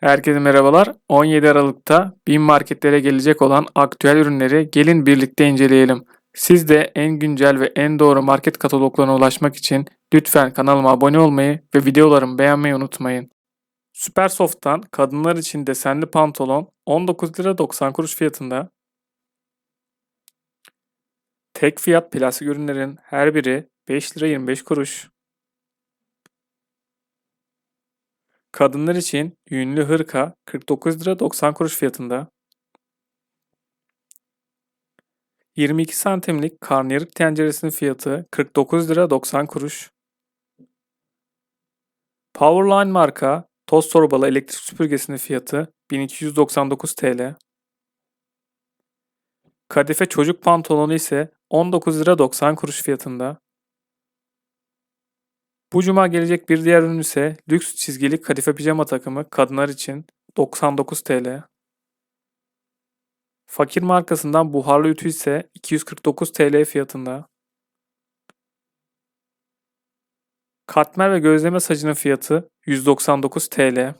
Herkese merhabalar. 17 Aralık'ta BİM marketlere gelecek olan aktüel ürünleri gelin birlikte inceleyelim. Siz de en güncel ve en doğru market kataloglarına ulaşmak için lütfen kanalıma abone olmayı ve videolarımı beğenmeyi unutmayın. Supersoft'tan kadınlar için desenli pantolon 19 lira 90 kuruş fiyatında. Tek fiyat plastik ürünlerin her biri 5 lira 25 kuruş. Kadınlar için yünlü hırka 49 lira 90 kuruş fiyatında. 22 santimlik karnıyarık tenceresinin fiyatı 49 lira 90 kuruş. Powerline marka toz torbalı elektrik süpürgesinin fiyatı 1299 TL. Kadife çocuk pantolonu ise 19 lira 90 kuruş fiyatında. Bu cuma gelecek bir diğer ürün ise lüks çizgili kadife pijama takımı kadınlar için 99 TL. Fakir markasından buharlı ütü ise 249 TL fiyatında. Katmer ve gözleme sacının fiyatı 199 TL.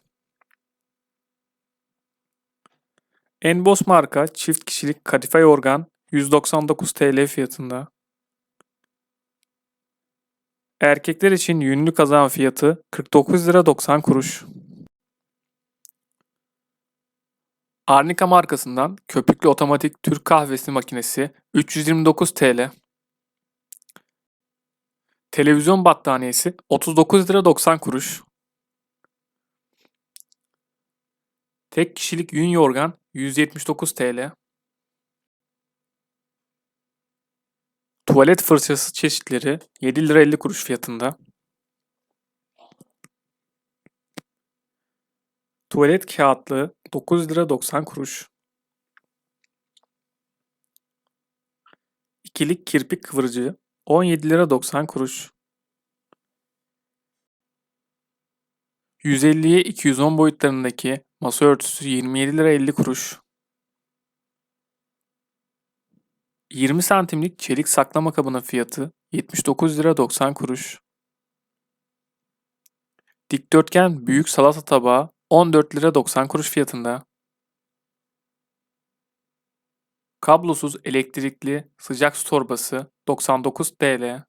Enboss marka çift kişilik kadife yorgan 199 TL fiyatında. Erkekler için yünlü kazağın fiyatı 49 lira 90 kuruş. Arnica markasından köpüklü otomatik Türk kahvesi makinesi 329 TL. Televizyon battaniyesi 39 lira 90 kuruş. Tek kişilik yün yorgan 179 TL. Tuvalet fırçası çeşitleri 7 lira 50 kuruş fiyatında. Tuvalet kağıtlığı 9 lira 90 kuruş. İkilik kirpik kıvırcığı 17 lira 90 kuruş. 150'ye 210 boyutlarındaki masa örtüsü 27 lira 50 kuruş. 20 santimlik çelik saklama kabının fiyatı 79 lira 90 kuruş. Dikdörtgen büyük salata tabağı 14 lira 90 kuruş fiyatında. Kablosuz elektrikli sıcak su torbası 99 TL.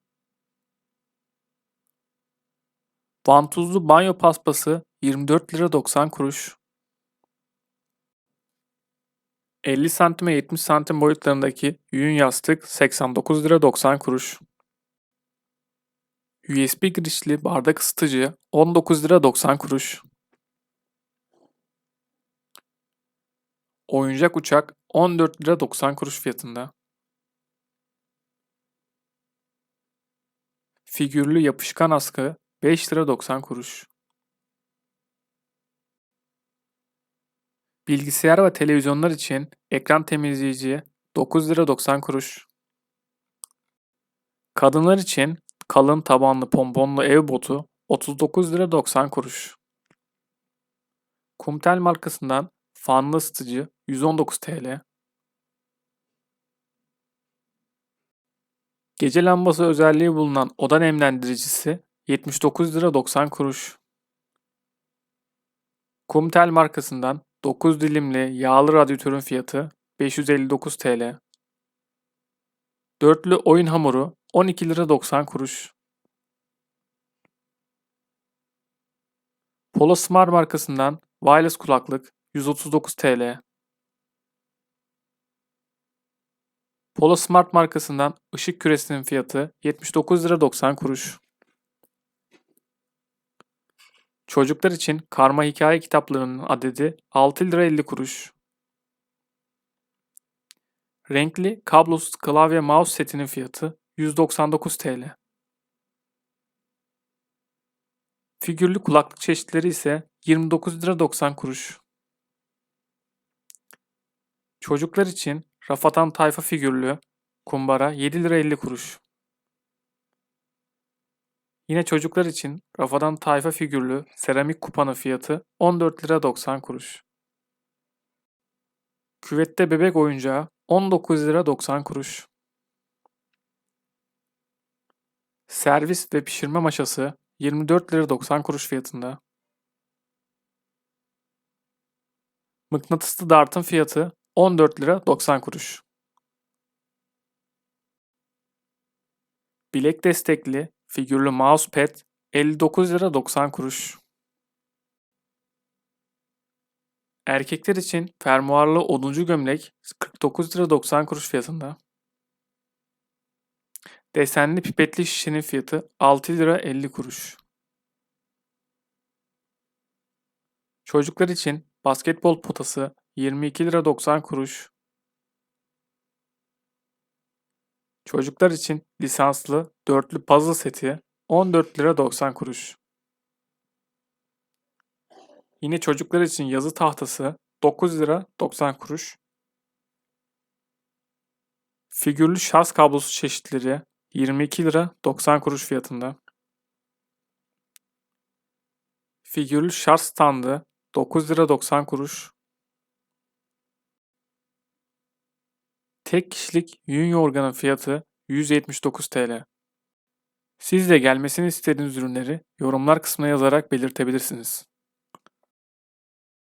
Vantuzlu banyo paspası 24 lira 90 kuruş. 50 santime 70 santim boyutlarındaki yün yastık 89 lira 90 kuruş. USB girişli bardak ısıtıcı 19 lira 90 kuruş. Oyuncak uçak 14 lira 90 kuruş fiyatında. Figürlü yapışkan askı 5 lira 90 kuruş. Bilgisayar ve televizyonlar için ekran temizleyici 9 lira 90 kuruş. Kadınlar için kalın tabanlı pomponlu ev botu 39 lira 90 kuruş. Kumtel markasından fanlı ısıtıcı 119 TL. Gece lambası özelliği bulunan oda nemlendiricisi 79 lira 90 kuruş. Kumtel markasından 9 dilimli yağlı radyatörün fiyatı 559 TL. Dörtlü oyun hamuru 12 lira 90 kuruş. Polo Smart markasından wireless kulaklık 139 TL. Polo Smart markasından ışık küresinin fiyatı 79 lira 90 kuruş. Çocuklar için karma hikaye kitaplarının adedi 6 lira 50 kuruş. Renkli kablosuz klavye mouse setinin fiyatı 199 TL. Figürlü kulaklık çeşitleri ise 29 lira 90 kuruş. Çocuklar için Rafatan tayfa figürlü kumbara 7 lira 50 kuruş. Yine çocuklar için Rafadan tayfa figürlü seramik kupanın fiyatı 14 lira 90 kuruş. Küvette bebek oyuncağı 19 lira 90 kuruş. Servis ve pişirme maşası 24 lira 90 kuruş fiyatında. Mıknatıslı dartın fiyatı 14 lira 90 kuruş. Bilek destekli figürlü mousepad 59 lira 90 kuruş. Erkekler için fermuarlı oduncu gömlek 49 lira 90 kuruş fiyatında. Desenli pipetli şişenin fiyatı 6 lira 50 kuruş. Çocuklar için basketbol potası 22 lira 90 kuruş. Çocuklar için lisanslı dörtlü puzzle seti 14 lira 90 kuruş. Yine çocuklar için yazı tahtası 9 lira 90 kuruş. Figürlü şarj kablosu çeşitleri 22 lira 90 kuruş fiyatında. Figürlü şarj standı 9 lira 90 kuruş. Tek kişilik yün yorganın fiyatı 179 TL. Siz de gelmesini istediğiniz ürünleri yorumlar kısmına yazarak belirtebilirsiniz.